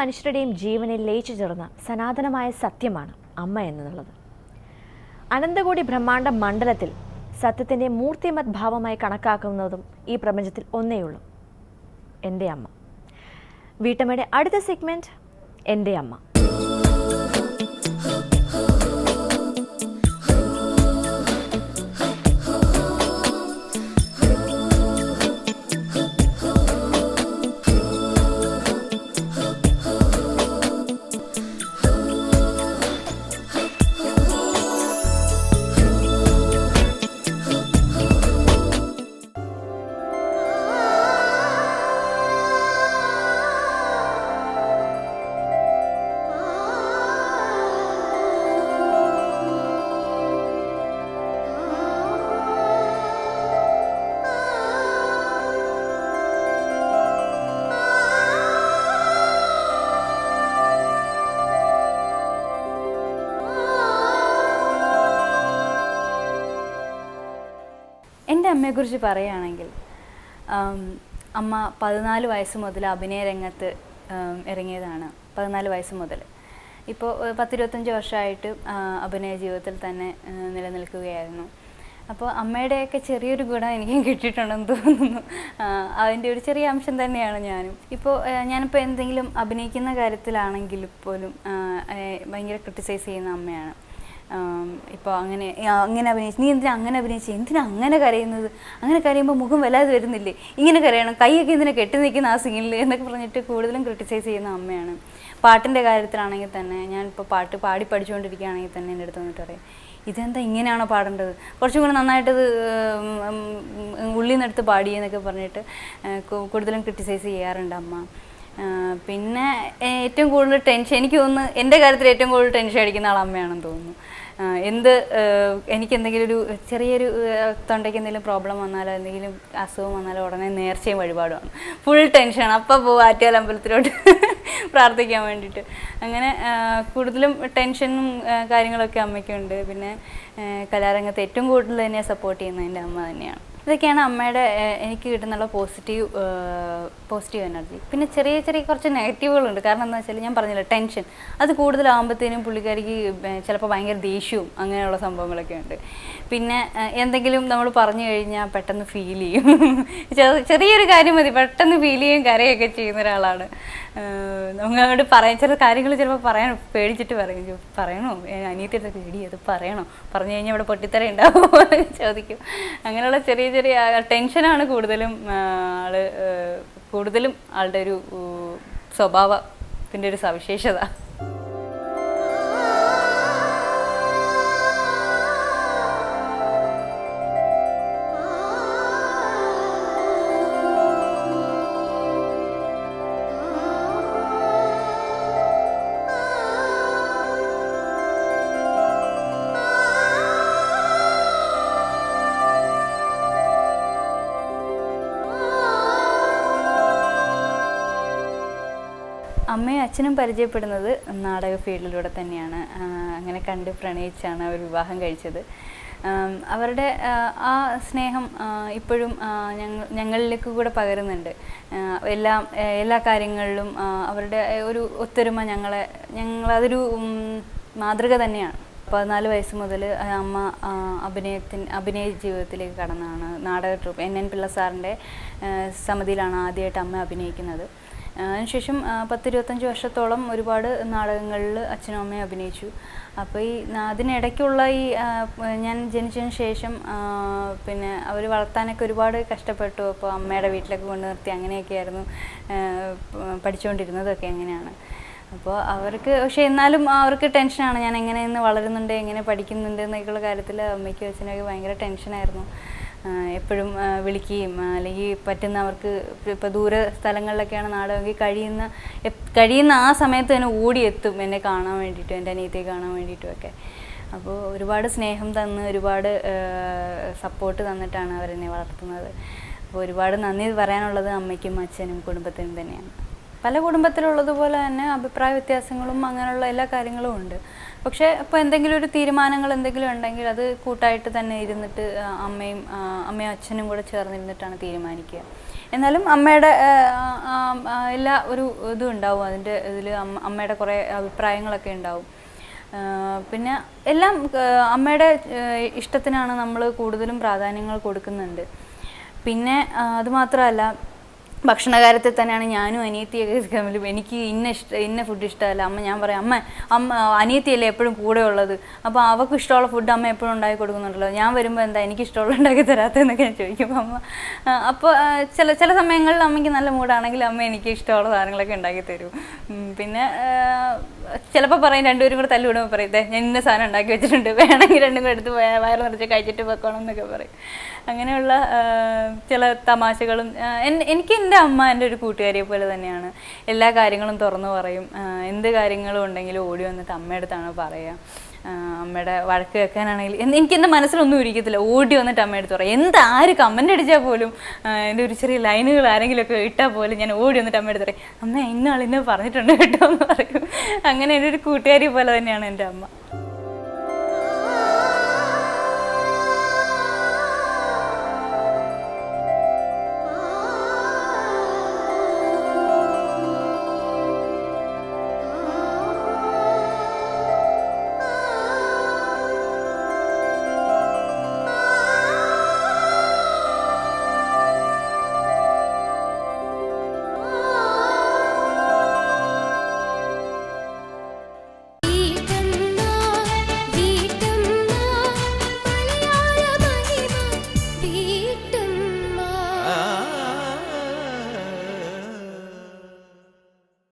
മനുഷ്യരുടെയും ജീവനിൽ ലയിച്ചു ചേർന്ന സനാതനമായ സത്യമാണ് അമ്മ എന്നുള്ളത്. അനന്തകോടി ബ്രഹ്മാണ്ട മണ്ഡലത്തിൽ സത്യത്തിന്റെ മൂർത്തിമത് ഭാവമായി കണക്കാക്കുന്നതും ഈ പ്രപഞ്ചത്തിൽ ഒന്നേയുള്ളൂ. എന്റെ അമ്മ. വീട്ടമ്മയുടെ അടുത്ത സെഗ്മെന്റ് എന്റെ അമ്മ. അമ്മയെക്കുറിച്ച് പറയുകയാണെങ്കിൽ അമ്മ പതിനാല് വയസ്സ് മുതൽ അഭിനയ രംഗത്ത് ഇറങ്ങിയതാണ്. പതിനാല് വയസ്സ് മുതൽ. ഇപ്പോൾ പത്തിരുപത്തഞ്ച് വർഷമായിട്ട് അഭിനയ ജീവിതത്തിൽ തന്നെ നിലനിൽക്കുകയായിരുന്നു. അപ്പോൾ അമ്മയുടെയൊക്കെ ചെറിയൊരു ഗുണം എനിക്കും കിട്ടിയിട്ടുണ്ടെന്ന് തോന്നുന്നു. അതിന്റെ ഒരു ചെറിയ അംശം തന്നെയാണ് ഞാനും. ഇപ്പോൾ ഞാനിപ്പോൾ എന്തെങ്കിലും അഭിനയിക്കുന്ന കാര്യത്തിലാണെങ്കിൽ പോലും ഭയങ്കര ക്രിട്ടിസൈസ് ചെയ്യുന്ന അമ്മയാണ്. ഇപ്പോൾ അങ്ങനെ അങ്ങനെ അഭിനയിച്ചു നീ എന്തിനാ അങ്ങനെ അഭിനയിച്ചു? എന്തിനാ അങ്ങനെ കരയുന്നത്? അങ്ങനെ കരയുമ്പോൾ മുഖം വല്ലാതെ വരുന്നില്ലേ? ഇങ്ങനെ കരയണം. കൈയൊക്കെ എന്തിനാ കെട്ടി നിൽക്കുന്ന ആ സീനിൽ എന്നൊക്കെ പറഞ്ഞിട്ട് കൂടുതലും ക്രിട്ടിസൈസ് ചെയ്യുന്ന അമ്മയാണ്. പാട്ടിന്റെ കാര്യത്തിലാണെങ്കിൽ തന്നെ ഞാൻ ഇപ്പോൾ പാട്ട് പാടി പഠിച്ചുകൊണ്ടിരിക്കുകയാണെങ്കിൽ തന്നെ എന്റെ അടുത്ത് വന്നിട്ട് പറയും ഇതെന്താ ഇങ്ങനെയാണോ പാടേണ്ടത്? കുറച്ചും കൂടെ നന്നായിട്ടത് ഉള്ളിൽ നിന്നെടുത്ത് പാടി എന്നൊക്കെ പറഞ്ഞിട്ട് കൂടുതലും ക്രിട്ടിസൈസ് ചെയ്യാറുണ്ട് അമ്മ. പിന്നെ ഏറ്റവും കൂടുതൽ ടെൻഷൻ എനിക്ക് തോന്നുന്നു എന്റെ കാര്യത്തിൽ ഏറ്റവും കൂടുതൽ ടെൻഷൻ അടിക്കുന്ന ആൾ അമ്മയാണെന്ന് തോന്നുന്നു. എന്ത് എനിക്ക് എന്തെങ്കിലും ഒരു ചെറിയൊരു തൊണ്ടയ്ക്ക് എന്തെങ്കിലും പ്രോബ്ലം വന്നാലോ എന്തെങ്കിലും അസുഖം വന്നാലോ ഉടനെ നേർച്ചയും വഴിപാടുമാണ്. ഫുൾ ടെൻഷനാണ് അപ്പം പോകും ആറ്റിയാൽ അമ്പലത്തിലോട്ട് പ്രാർത്ഥിക്കാൻ വേണ്ടിയിട്ട് അങ്ങനെ കൂടുതലും ടെൻഷനും കാര്യങ്ങളൊക്കെ അമ്മയ്ക്കുണ്ട്. പിന്നെ കലാരംഗത്ത് ഏറ്റവും കൂടുതൽ എന്നെ സപ്പോർട്ട് ചെയ്യുന്നത് എന്റെ അമ്മ തന്നെയാണ്. ഇതൊക്കെയാണ് അമ്മയുടെ എനിക്ക് കിട്ടുന്നുള്ള പോസിറ്റീവ് പോസിറ്റീവ് എനർജി പിന്നെ ചെറിയ ചെറിയ കുറച്ച് നെഗറ്റീവുകളുണ്ട് കാരണം എന്താ വെച്ചാൽ ഞാൻ പറഞ്ഞില്ല ടെൻഷൻ അത് കൂടുതലാകുമ്പോഴത്തേനും പുള്ളിക്കാരിക്ക് ചിലപ്പോൾ ഭയങ്കര ദേഷ്യവും അങ്ങനെയുള്ള സംഭവങ്ങളൊക്കെ ഉണ്ട് പിന്നെ എന്തെങ്കിലും നമ്മൾ പറഞ്ഞു കഴിഞ്ഞാൽ പെട്ടെന്ന് ഫീൽ ചെയ്യും. ചെറിയ- ചെറിയൊരു കാര്യം മതി. പെട്ടെന്ന് ഫീൽ ചെയ്യും കരയൊക്കെ ചെയ്യുന്ന ഒരാളാണ്. നമ്മളോട് പറയാൻ ചില കാര്യങ്ങൾ ചിലപ്പോൾ പറയാൻ പേടിച്ചിട്ട് പറയും. "ജോ, പറയണോ? അനിയത്തിയുടെ പേടി അത് പറയണോ? പറഞ്ഞു കഴിഞ്ഞാൽ ഇവിടെ പൊട്ടിത്തറ ഉണ്ടാവുമോ? ചോദിക്കും. അങ്ങനെയുള്ള ചെറിയ ചെറിയ ടെൻഷനാണ് കൂടുതലും ആൾ കൂടുതലും ആളുടെ ഒരു സ്വഭാവത്തിന്റെ ഒരു സവിശേഷത. അമ്മയും അച്ഛനും പരിചയപ്പെടുന്നത് നാടക ഫീൽഡിലൂടെ തന്നെയാണ്. അങ്ങനെ കണ്ട് പ്രണയിച്ചാണ് അവർ വിവാഹം കഴിച്ചത്. അവരുടെ ആ, സ്നേഹം ഇപ്പോഴും ഞങ്ങൾ ഞങ്ങളിലേക്ക് കൂടെ പകരുന്നുണ്ട്. എല്ലാ എല്ലാ കാര്യങ്ങളിലും അവരുടെ ഒരു ഒത്തൊരുമ ഞങ്ങളെ ഞങ്ങളതൊരു മാതൃക തന്നെയാണ്. പതിനാല് വയസ്സ് മുതൽ അമ്മ അഭിനയത്തിന് അഭിനയ ജീവിതത്തിലേക്ക് കടന്നാണ് നാടക ട്രൂപ്പ് എൻ എൻ പിള്ള സാറിന്റെ സമിതിയിലാണ് ആദ്യമായിട്ട് അമ്മ അഭിനയിക്കുന്നത്. അതിനുശേഷം പത്ത് പത്തിരുപത്തഞ്ച് വർഷത്തോളം ഒരുപാട് നാടകങ്ങളിൽ അച്ഛനും അമ്മയും അഭിനയിച്ചു. അപ്പോൾ ഈ അതിനിടയ്ക്കുള്ള ഈ ഞാൻ ജനിച്ചതിന് ശേഷം പിന്നെ അവർ വളർത്താനൊക്കെ ഒരുപാട് കഷ്ടപ്പെട്ടു. അപ്പോൾ അമ്മയുടെ വീട്ടിലൊക്കെ കൊണ്ടു നിർത്തി അങ്ങനെയൊക്കെയായിരുന്നു പഠിച്ചുകൊണ്ടിരുന്നതൊക്കെ അങ്ങനെയാണ് അപ്പോൾ അവർക്ക് പക്ഷേ എന്നാലും അവർക്ക് ടെൻഷനാണ്. ഞാൻ എങ്ങനെ ഇന്ന് വളരുന്നുണ്ട് എങ്ങനെ പഠിക്കുന്നുണ്ട് എന്നൊക്കെയുള്ള കാര്യത്തിൽ അമ്മയ്ക്കും അച്ഛനൊക്കെ ഭയങ്കര ടെൻഷനായിരുന്നു. എപ്പോഴും വിളിക്കുകയും അല്ലെങ്കിൽ പറ്റുന്ന അവർക്ക് ഇപ്പോൾ ദൂര സ്ഥലങ്ങളിലൊക്കെയാണ് നാടകമെങ്കിൽ കഴിയുന്ന കഴിയുന്ന ആ സമയത്ത് തന്നെ ഓടിയെത്തും എന്നെ കാണാൻ വേണ്ടിയിട്ടും എന്റെ അനിയത്തെ കാണാൻ വേണ്ടിയിട്ടും ഒക്കെ അപ്പോൾ ഒരുപാട് സ്നേഹം തന്ന് ഒരുപാട് സപ്പോർട്ട് തന്നിട്ടാണ് അവരെന്നെ വളർത്തുന്നത്. അപ്പോൾ ഒരുപാട് നന്ദി പറയാനുള്ളത് അമ്മയ്ക്കും അച്ഛനും കുടുംബത്തിനും തന്നെയാണ്. പല കുടുംബത്തിലുള്ളതുപോലെ തന്നെ അഭിപ്രായ വ്യത്യാസങ്ങളും അങ്ങനെയുള്ള എല്ലാ കാര്യങ്ങളും ഉണ്ട്. പക്ഷേ ഇപ്പോൾ എന്തെങ്കിലും ഒരു തീരുമാനങ്ങൾ എന്തെങ്കിലും ഉണ്ടെങ്കിൽ അത് കൂട്ടായിട്ട് തന്നെ ഇരുന്നിട്ട് അമ്മയും അമ്മയും അച്ഛനും കൂടെ ചേർന്നിരുന്നിട്ടാണ് തീരുമാനിക്കുക. എന്നാലും അമ്മയുടെ എല്ലാ ഒരു ഇതും ഉണ്ടാവും. അതിന്റെ ഇതിൽ അമ്മയുടെ കുറേ അഭിപ്രായങ്ങളൊക്കെ ഉണ്ടാവും. പിന്നെ എല്ലാം അമ്മയുടെ ഇഷ്ടത്തിനാണ് നമ്മൾ കൂടുതലും പ്രാധാന്യങ്ങൾ കൊടുക്കുന്നുണ്ട്. പിന്നെ അതുമാത്രമല്ല ഭക്ഷണ കാര്യത്തിൽ തന്നെയാണ് ഞാനും അനിയത്തിയൊക്കെ തമ്മിൽ എനിക്ക് ഇന്ന ഇഷ്ട ഇന്ന ഫുഡ് ഇഷ്ടമല്ല. അമ്മ ഞാൻ പറയാം അമ്മ അമ്മ അനിയത്തിയല്ലേ എപ്പോഴും കൂടെ ഉള്ളത്? അപ്പോൾ അവൾക്ക് ഇഷ്ടമുള്ള ഫുഡ് അമ്മ എപ്പോഴും ഉണ്ടാക്കി കൊടുക്കുന്നുണ്ടല്ലോ. ഞാൻ വരുമ്പോൾ എന്താ എനിക്ക് ഇഷ്ടമുള്ള ഉണ്ടാക്കി തരാത്തതെന്നൊക്കെ ഞാൻ ചോദിക്കും. അമ്മ അപ്പോൾ ചില ചില സമയങ്ങളിൽ അമ്മയ്ക്ക് നല്ല മൂടാണെങ്കിൽ അമ്മ എനിക്ക് ഇഷ്ടമുള്ള സാധനങ്ങളൊക്കെ ഉണ്ടാക്കി തരും. പിന്നെ ചിലപ്പോൾ പറയും രണ്ടുപേരും കൂടെ തല്ലുവിടുമ്പോൾ പറയും ഇതേ ഞാൻ ഇന്ന സാധനം ഉണ്ടാക്കി വെച്ചിട്ടുണ്ട്. വേണമെങ്കിൽ രണ്ടും കൂടെ എടുത്ത് വയ- വയറ് നിറച്ച് കഴിച്ചിട്ട് വെക്കണം എന്നൊക്കെ പറയും. അങ്ങനെയുള്ള ചില തമാശകളും എനിക്ക് എന്റെ അമ്മ എന്റെ ഒരു കൂട്ടുകാരിയെ പോലെ തന്നെയാണ്. എല്ലാ കാര്യങ്ങളും തുറന്നു പറയും. എന്ത് കാര്യങ്ങളും ഉണ്ടെങ്കിലും ഓടി വന്നിട്ട് അമ്മയുടെ അടുത്താണ് പറയുക. അമ്മയുടെ വഴക്ക് കേൾക്കാനാണെങ്കിൽ എനിക്ക് എന്റെ മനസ്സിലൊന്നും ഇരിക്കത്തില്ല. ഓടി വന്നിട്ട് അമ്മയുടെ അടുത്ത് പറയും എന്ത് ആര് കമന്റ് അടിച്ചാൽ പോലും എന്റെ ഒരു ചെറിയ ലൈനുകൾ ആരെങ്കിലുമൊക്കെ ഇട്ടാൽ പോലും ഞാൻ ഓടി വന്നിട്ട് അമ്മയുടെ അടുത്ത് പറയും അമ്മ ഇന്ന ആളിന്നെ പറഞ്ഞിട്ടുണ്ട് കേട്ടോ എന്ന് പറയും. അങ്ങനെ എന്റെ ഒരു കൂട്ടുകാരി പോലെ തന്നെയാണ് എന്റെ അമ്മ.